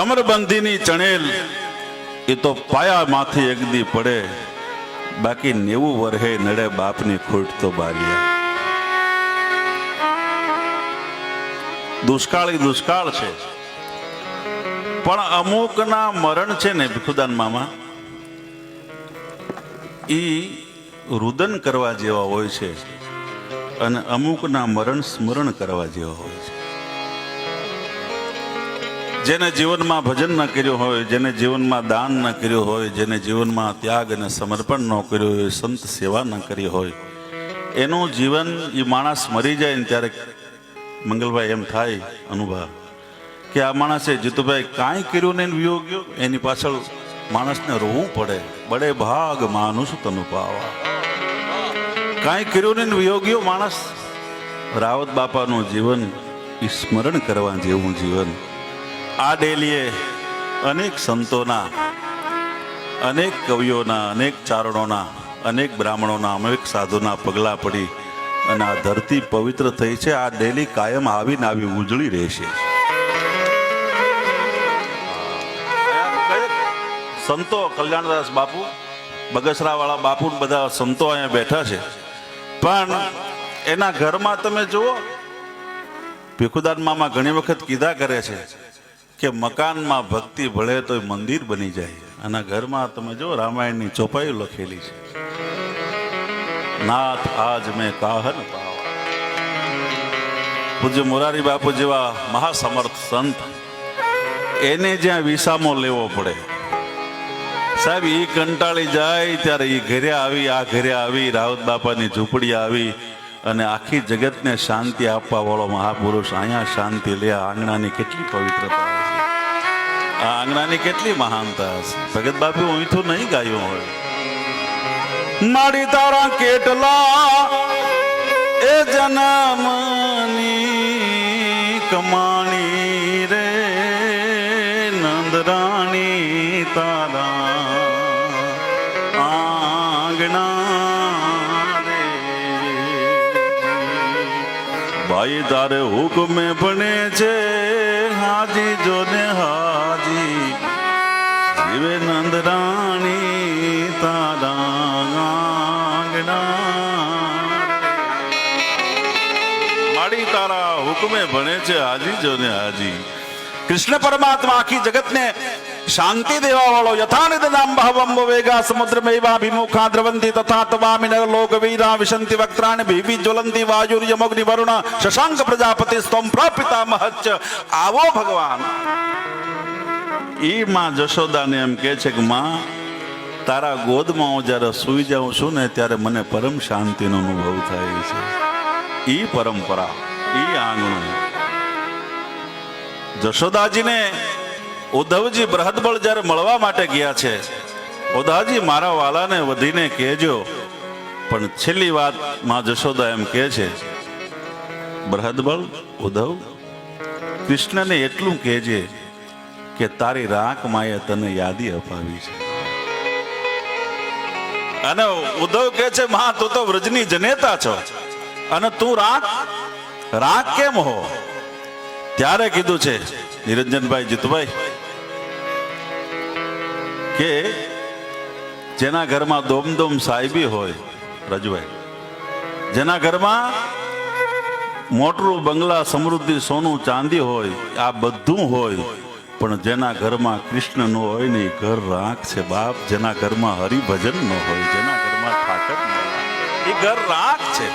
ચમરબંધીની ચણેલ, એ તો પાયામાંથી એક દી પડે. બાકી નેવું વરહે નડે બાપની ખોટ તો બારીએ. દુષ્કાળ એ દુષ્કાળ છે. પણ અમુકના મરણ છે ને ભીખુદાન મામા એ રુદન કરવા જેવા હોય છે અને અમુકના મરણ સ્મરણ કરવા જેવા હોય છે. જેને જીવનમાં ભજન ન કર્યું હોય, જેને જીવનમાં દાન ન કર્યું હોય, જેને જીવનમાં ત્યાગ અને સમર્પણ ન કર્યું હોય, સંત સેવા ન કરી હોય, એનું જીવન એ માણસ મરી જાય ને ત્યારે મંગલભાઈ એમ થાય, અનુભવ, કે આ માણસે જીતુભાઈ કાંઈ કર્યું નહીં વિયો ગયો એની પાછળ માણસને રોવું પડે. બડે ભાગ માનુષ તનુ પાવા. કાંઈ કર્યું નહીં વિયો માણસ, રાવત બાપાનું જીવન એ સ્મરણ કરવા જેવું જીવન. આ ડેલીએ અનેક સંતોના, અનેક કવિઓના, અનેક ચારણોના, અનેક બ્રાહ્મણોના, અનેક સાધુના પગલાં પડી અને આ ધરતી પવિત્ર થઈ છે. આ ડેલી કાયમ આવીને આવી ઉજળી રહેશે. સંતો કલ્યાણદાસ બાપુ, બગસરાવાળા બાપુ બધા સંતો અહીંયા બેઠા છે. પણ એના ઘરમાં તમે જુઓ, ભીખુદાન મામા ઘણી વખત કીધા કરે છે કે મકાનમાં ભક્તિ ભળે તો એ મંદિર બની જાય. અને ઘરમાં તમે જો રામાયણની ચોપાઈ લખેલી છે. નાથ આજ મેં કાહન પૂજ્ય મોરારી બાપુ જેવા મહાસમર્થ સંત, એને જ્યાં વિસામો લેવો પડે. સાહેબ એ કંટાળી જાય ત્યારે એ ઘરે આવી, આ ઘરે આવી, રાવત બાપાની ઝૂંપડી આવી અને આખી જગતને શાંતિ આપવા વાળો મહાપુરુષ અહીંયા શાંતિ લે આંગણાની કેટલી પવિત્રતા. આ આંગણાની કેટલી મહાનતા હશે ભગત બાપુ હું નહીં ગાયું હોય. મારી તારા કેટલા એ જનમની કમાણી રે નંદરાણી તારા આંગણા રે ભાઈ તારે હુકમે ભણે છે, હાજી જોને હાજી જીવે નંદરાણી તારા આંગણા. માડી તારા હુકમે ભણે છે હાજી જોને હાજી. કૃષ્ણ પરમાત્મા આખી જગતને શાંતિ દેવા વાળો યથાનિદ નામ ભાવમ વેગા સમુદ્ર મેવાભિમુખા દ્રવંતી તથા તવામિ નર આવો ભગવાન. ઈ માં જશોદાને એમ કે છે કે, માં, તારા ગોદમાં હું જ્યારે સૂઈ જાઉં છું ને ત્યારે મને પરમ શાંતિનો અનુભવ થાય છે. એ પરંપરા એ આંગણું. જશોદાજીને ઉદ્ધવજી બૃહદબળ જ્યારે મળવા માટે ગયા છે ઉદાજી મારા વાલાને વધીને કહેજો. પણ છેલ્લી વાતમાં જશોદા એમ કહે છે, બૃહદબળ, ઉદ્ધવ, કૃષ્ણને એટલું કહેજે કે તારી રાખ માએ તને યાદી અપાવી છે. અને ઉદ્ધવ કે છે, માં, તું તો વ્રજની જનેતા છો. અને તું રાખ? રાખ કેમ હો? ત્યારે કીધું છે, નિરંજનભાઈ જીતુભાઈ, કે જેના ઘરમાં દોમદોમ સાહેબી હોય રજુભાઈ જેના ઘરમાં મોટરું બંગલા સમૃદ્ધિ સોનું ચાંદી હોય, આ બધું હોય પણ જેના ઘરમાં કૃષ્ણ ન હોય ને એ ઘર રાખ છે બાપ. જેના ઘરમાં હરિભજન ન હોય, જેના ઘરમાં ઠાકર એ ઘર રાખ છે.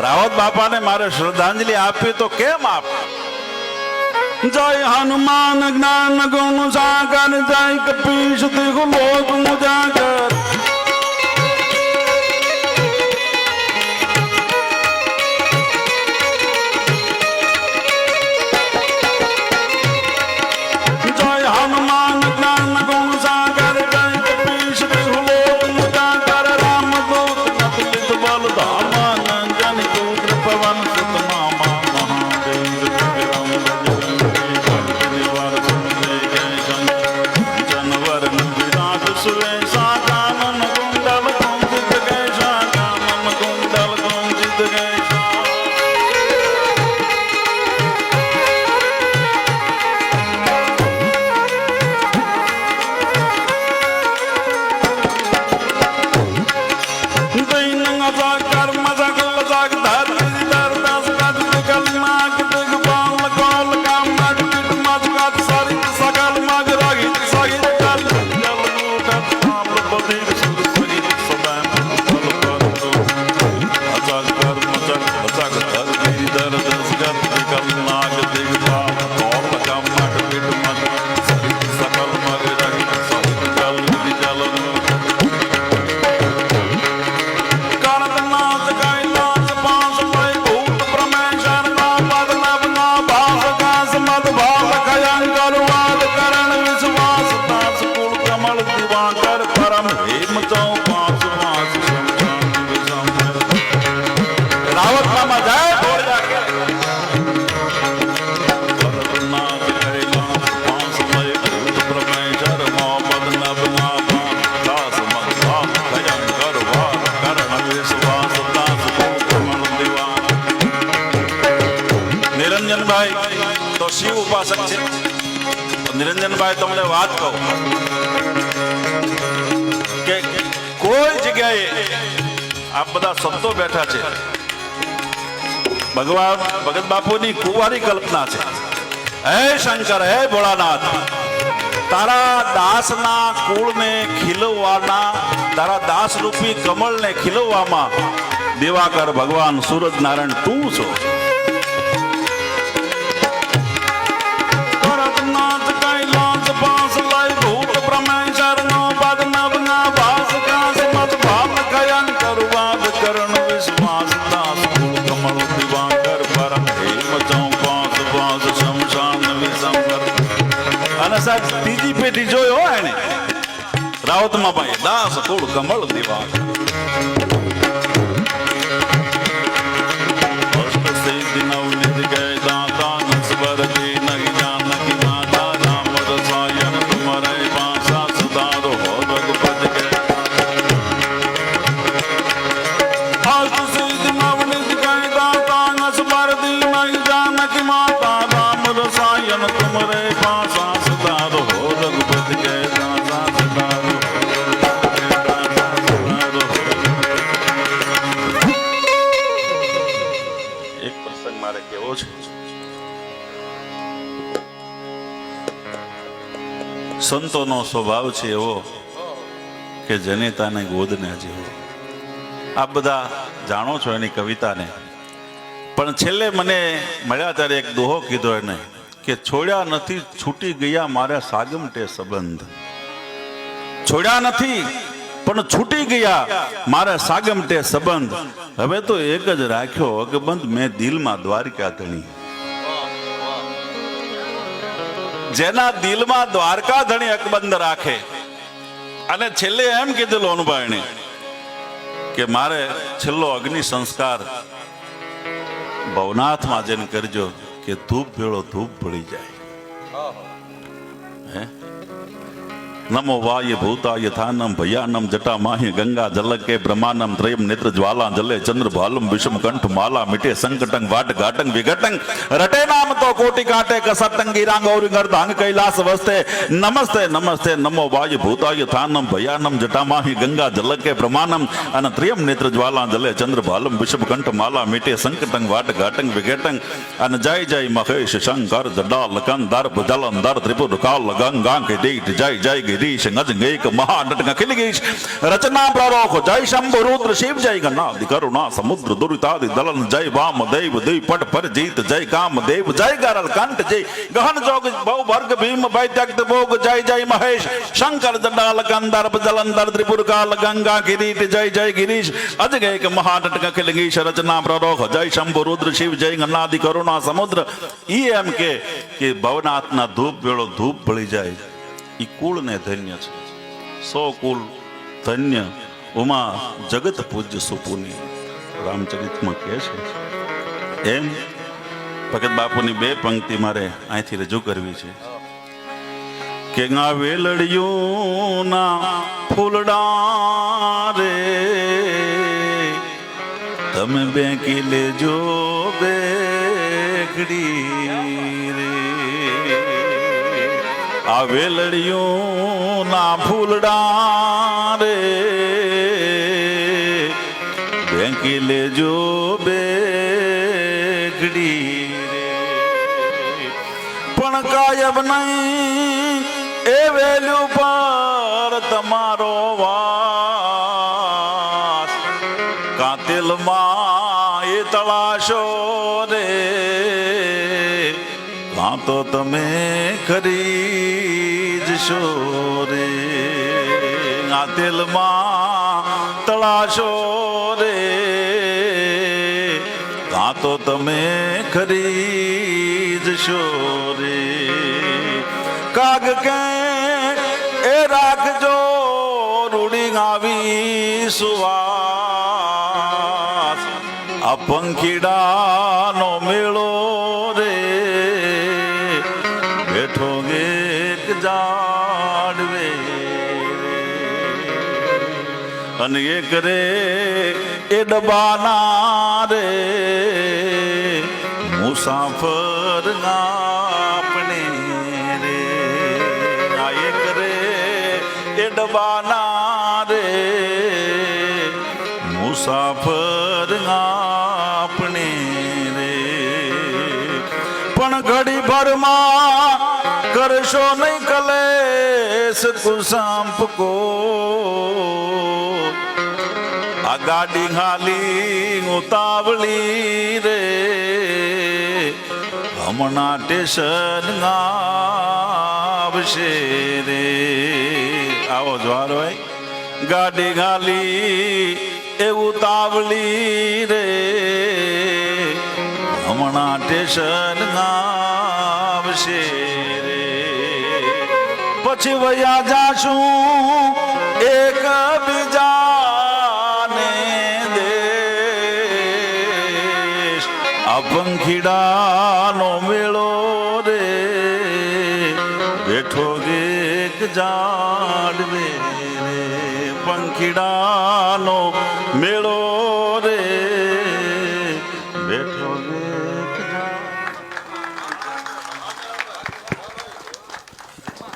રાવત બાપાને મારે શ્રદ્ધાંજલિ આપી તો કેમ આપ? જય હનુમાન જ્ઞાન ગુણ સાગર, જય કપીશ દિગુ લોક મુજાગર. નિરંજનભાઈ તમને વાત કહું કે કોઈ જગ્યાએ આ બધા સંતો બેઠા છે. ભગવાન, ભગત બાપુની કુવારી કલ્પના છે. હે શંકર, હે ભોળાનાથ, તારા દાસના કુળને ખીલવવાના તારા દાસ રૂપી કમળને ખીલવવામાં દેવાકર ભગવાન સૂરજ નારાયણ તું છો. રાવતમાં ભાઈ દાસ કુળ કમળ દિવાકર સંતોનો સ્વભાવ છે એવો કે જનેતાને ગોદને જેવો. આ બધા જાણો છો એની કવિતાને. પણ છેલ્લે મને મળ્યા ત્યારે એક દોહો કીધો એને કે છોડ્યા નથી, છૂટી ગયા મારા સાગમટે સંબંધ. છોડ્યા નથી, પણ છૂટી ગયા મારા સાગમટે સંબંધ. હવે તો એક જ રાખ્યો, અકબંધ મેં દિલમાં દ્વારકા ધણી જેના દિલમાં દ્વારકા ધણી અકબંધ રાખે. અને છેલ્લે એમ કીધેલું અનુભાઈને કે મારે છેલ્લો અગ્નિ સંસ્કાર ભવનાથમાં જઈને કરજો કે ધૂપ ભેળો ધૂપ ભળી જાય. નમો વાય ભૂતાય થાનમ ભયાનમ જટા માહી ગંગા જલકે બ્રહ્માનમ ત્રયમ નેત્ર જ્વાલા જલે ચંદ્ર ભાલમ વિષમ કંઠ માલા મિટે સંકટંગ વાટ ઘાટંગ વિઘટંગ રટે નામ તો કોટી કાટે કસટંગ ગીરાંગ ઔરી ગર્ધાંગ કૈલાસ વસ્તે નમસ્તે નમસ્તે નમો વાય ભૂતાય થાનમ ભયાનમ જટા માહી ગંગા જલકે બ્રહ્માનમ અને ત્રયમ નેત્ર જ્વાલા જલે ચંદ્ર ભાલમ વિષમ કંઠ માલા મિટે સંકટંગ વાટ ઘાટંગ વિઘટંગ અને જય જય મહેશ શંકર જડા લકંદર ભજલંદર ત્રિપુર કાલ ગંગા કે દીઠ જય જય ગિરીશ ગજ ગૈક મહાનટ ખિલ ગઈશ રચના પ્રરોખ જય શંભુ રુદ્ર શિવ જય ગનાદ કરુણા સમુદ્ર દુરિતાદિ દલન જય વામ દેવ દેવ પટ પર જીત જય કામ દેવ જય ગરલ કંઠ જય ગહન જોગ બહુ ભર્ગ ભીમ ભય ત્યક્ત ભોગ જય જય મહેશ શંકર જડાલ કંદર જલંધર ત્રિપુર કાલ ગંગા કિરીટ જય જય ગિરીશ અજ ગૈક મહાનટ ખિલ ગઈશ રચના પ્રરોખ જય શંભુ રુદ્ર શિવ જય ગનાદિ કરુણા સમુદ્ર ઈ એમ કે ભવનાથના ધૂપ વેળો ધૂપ ભળી જાય ઈ કુળને ધન્ય છે. સો કુલ ધન્ય ઉમા જગત પૂજ્ય સુપુની રામચરિતમાં કહે છે. એમ ભગત બાપુની બે પંક્તિ મારે અહીંથી રજૂ કરવી છે. કે આ વેલડિયુંના ફૂલડા રે, તમે બેંકી લેજો બેગડી આ વેલડિયું ના ફૂલડા રે. બેંકી લેજો બેગડી પણ કાયબ નહીં એ વેલ્યુ પર તમારો વાસ. કાતિલમાં એ તળાશો રે. કાં તો તમે ખરીદશો રે. કાતિલમાં તળાશો રે. કાં તો તમે ખરીદશો રે. કાગ કે એ રાખજો, રૂડી આવી સુવાસ. આ પંખીડાનો મેળો રે. બેઠો એક જાડવે અને એક રે એ ડબાના રે. મુસાફર આપણે રે આ એક રે એ ડબાના રે. મુસાફર આપણે રે. પણ ઘડી ભરમાં કરશો નહીં કલેશ કુસાંપ કો આ ગાડી ખાલી ઉતાવળી રે. હમણાં ટેશન આવશે રે. આવો જ્વાર હોય ગાડી ખાલી એ ઉતાવળી રે. હમણાં ટેશન આવશે રે. પછી વયા જાશું એક બીજાને આ પંખીડાનો મેળો રે. બેઠો એક જાડ રે. પંખીડાનો મેળો